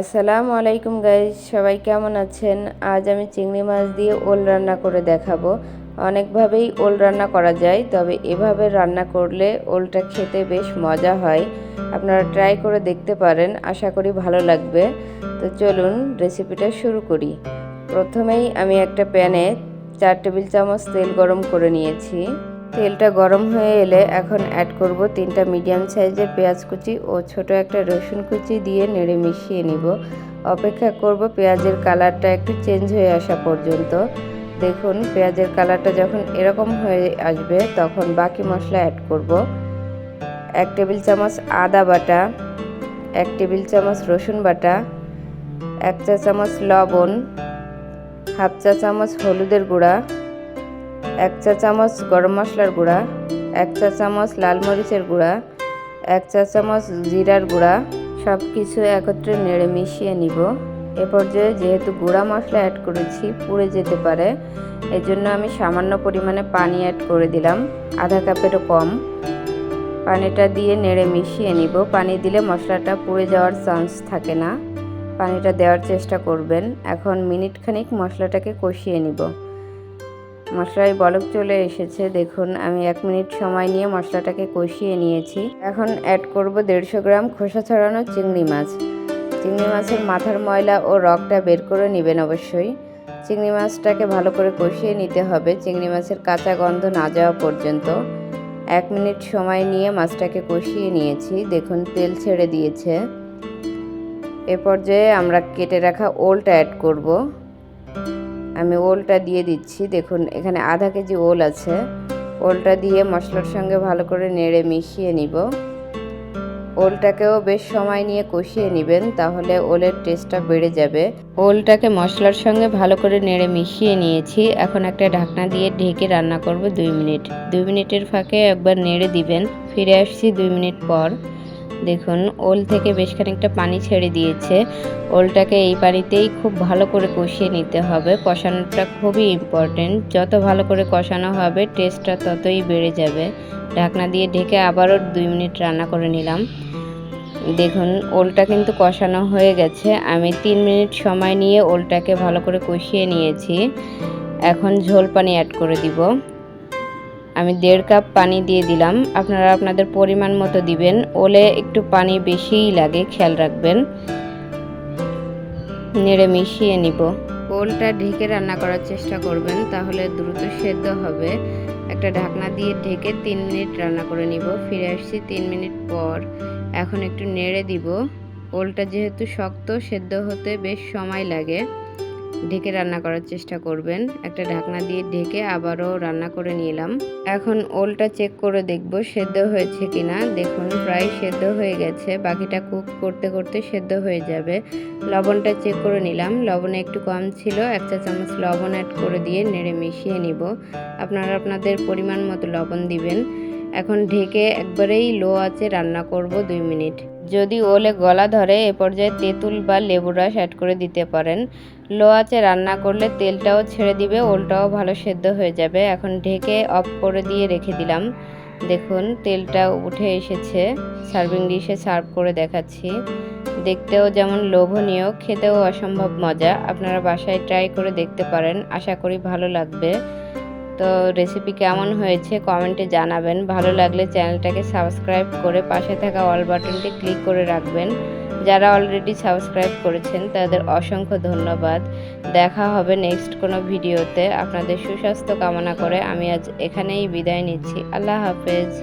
আসসালামু আলাইকুম গাইজ সবাই কেমন আছেন? আজ আমি চিংড়ি মাছ দিয়ে ওল রান্না করে দেখাবো। অনেকভাবেই ওল রান্না করা যায়, তবে এভাবে রান্না করলে ওলটা খেতে বেশ মজা হয়। আপনারা ট্রাই করে দেখতে পারেন, আশা করি ভালো লাগবে। তো চলুন রেসিপিটা শুরু করি। প্রথমেই আমি একটা প্যানে চার টেবিল চামচ তেল গরম করে নিয়েছি। তেলটা গরম হয়ে এলে এখন অ্যাড করব তিনটা মিডিয়াম সাইজের পেঁয়াজ কুচি ও ছোট একটা রসুন কুচি দিয়ে নেড়ে মিশিয়ে নিব। অপেক্ষা করব পেঁয়াজের কালারটা একটু চেঞ্জ হয়ে আসা পর্যন্ত। দেখুন, পেঁয়াজের কালারটা যখন এরকম হয়ে আসবে, তখন বাকি মশলা অ্যাড করব। এক টেবিল চামচ আদা বাটা, এক টেবিল চামচ রসুন বাটা, এক চা চামচ লবণ, হাফ চা চামচ হলুদের গুঁড়া এক চা চামচ গরম মশলার গুঁড়া, এক চা চামচ লাল মরিচের গুঁড়া, এক চা চামচ জিরার গুঁড়া সব কিছু একত্রে নেড়ে মিশিয়ে নিব। এ পর্যায়ে যেহেতু গুঁড়া মশলা অ্যাড করেছি, পুড়ে যেতে পারে, এজন্য আমি সামান্য পরিমাণে পানি অ্যাড করে দিলাম, আধা কাপেরও কম। পানিটা দিয়ে নেড়ে মিশিয়ে নিব। পানি দিলে মশলাটা পুড়ে যাওয়ার চান্স থাকে না। পানিটা দেওয়ার চেষ্টা করবেন। এখন মিনিট খানিক মশলাটাকে কষিয়ে নিব। মশলায় বলক চলে এসেছে। দেখুন, আমি এক মিনিট সময় নিয়ে মশলাটাকে কষিয়ে নিয়েছি। এখন অ্যাড করব দেড়শো গ্রাম খোসা ছড়ানো চিংড়ি মাছ। চিংড়ি মাছের মাথার ময়লা ও রগটা বের করে নেবেন অবশ্যই। চিংড়ি মাছটাকে ভালো করে কষিয়ে নিতে হবে। চিংড়ি মাছের কাঁচা গন্ধ না যাওয়া পর্যন্ত। এক মিনিট সময় নিয়ে মাছটাকে কষিয়ে নিয়েছি। দেখুন, তেল ছেড়ে দিয়েছে। এ পর্যায়ে আমরা কেটে রাখা ওলটা অ্যাড করব। আমি ওলটা দিয়ে দিচ্ছি। দেখুন, এখানে আধা কেজি ওল আছে। ওলটা দিয়ে মশলার সঙ্গে ভালো করে নেড়ে মিশিয়ে নিব। ওলটাকেও বেশ সময় নিয়ে কষিয়ে নেবেন, তাহলে ওলের টেস্টটা বেড়ে যাবে। ওলটাকে মশলার সঙ্গে ভালো করে নেড়ে মিশিয়ে নিয়েছি। এখন একটা ঢাকনা দিয়ে ঢেকে রান্না করব দুই মিনিট। দুই মিনিটের ফাঁকে একবার নেড়ে দিবেন। ফিরে আসছি দুই মিনিট পর। দেখুন, ওল থেকে বেশ খানিকটা পানি ছেড়ে দিয়েছে। ওলটাকে এই পানিতেই খুব ভালো করে কষিয়ে নিতে হবে। কষানোটা খুবই ইম্পর্টেন্ট যত ভালো করে কষানো হবে টেস্টটা ততই বেড়ে যাবে। ঢাকনা দিয়ে ঢেকে আবারও দুই মিনিট রান্না করে নিলাম। দেখুন, ওলটা কিন্তু কষানো হয়ে গেছে। আমি তিন মিনিট সময় নিয়ে ওলটাকে ভালো করে কষিয়ে নিয়েছি। এখন ঝোল পানি অ্যাড করে দিব। আমি দেড় কাপ পানি দিয়ে দিলাম। আপনারা আপনাদের পরিমাণ মতো দিবেন। ওলে একটু পানি বেশিই লাগে, খেয়াল রাখবেন। নেড়ে মিশিয়ে নিব। ওলটা ঢেকে রান্না করার চেষ্টা করবেন, তাহলে দ্রুত সেদ্ধ হবে। একটা ঢাকনা দিয়ে ঢেকে তিন মিনিট রান্না করে নিব। ফিরে আসছি তিন মিনিট পর। এখন একটু নেড়ে দিব। ওলটা যেহেতু শক্ত, সেদ্ধ হতে বেশ সময় লাগে। ঢেকে রান্না করার চেষ্টা করবেন। একটা ঢাকনা দিয়ে ঢেকে আবারও রান্না করে নিলাম। এখন ওলটা চেক করে দেখব সেদ্ধ হয়েছে কিনা। দেখুন, প্রায় সেদ্ধ হয়ে গেছে। বাকিটা কুক করতে করতে সেদ্ধ হয়ে যাবে। লবণটা চেক করে নিলাম। লবণে একটু কম ছিল। এক চা চামচ লবণ অ্যাড করে দিয়ে নেড়ে মিশিয়ে নিব। আপনারা আপনাদের পরিমাণ মতো লবণ দিবেন। এখন ঢেকে একবারেই লো আছে রান্না করব দুই মিনিট। যদি ওলে গলা ধরে, এ পর্যায়ে তেঁতুল বা লেবু রস অ্যাড করে দিতে পারেন। লো আছে রান্না করলে তেলটাও ছেড়ে দিবে, ওলটাও ভালো সেদ্ধ হয়ে যাবে। এখন ঢেকে অফ করে দিয়ে রেখে দিলাম। দেখুন, তেলটা উঠে এসেছে। সার্ভিং ডিশে সার্ভ করে দেখাচ্ছি। দেখতেও যেমন লোভনীয়, খেতেও অসম্ভব মজা। আপনারা বাসায় ট্রাই করে দেখতে পারেন। আশা করি ভালো লাগবে। তো রেসিপি কেমন হয়েছে কমেন্টে জানাবেন। ভালো লাগলে চ্যানেলটাকে সাবস্ক্রাইব করে পাশে থাকা অল বাটনটি ক্লিক করে রাখবেন। যারা অলরেডি সাবস্ক্রাইব করেছেন, তাদের অসংখ্য ধন্যবাদ। দেখা হবে নেক্সট কোনো ভিডিওতে আপনাদের সুস্বাস্থ্য কামনা করে আমি আজ এখানেই বিদায় নিচ্ছি। আল্লাহ হাফেজ।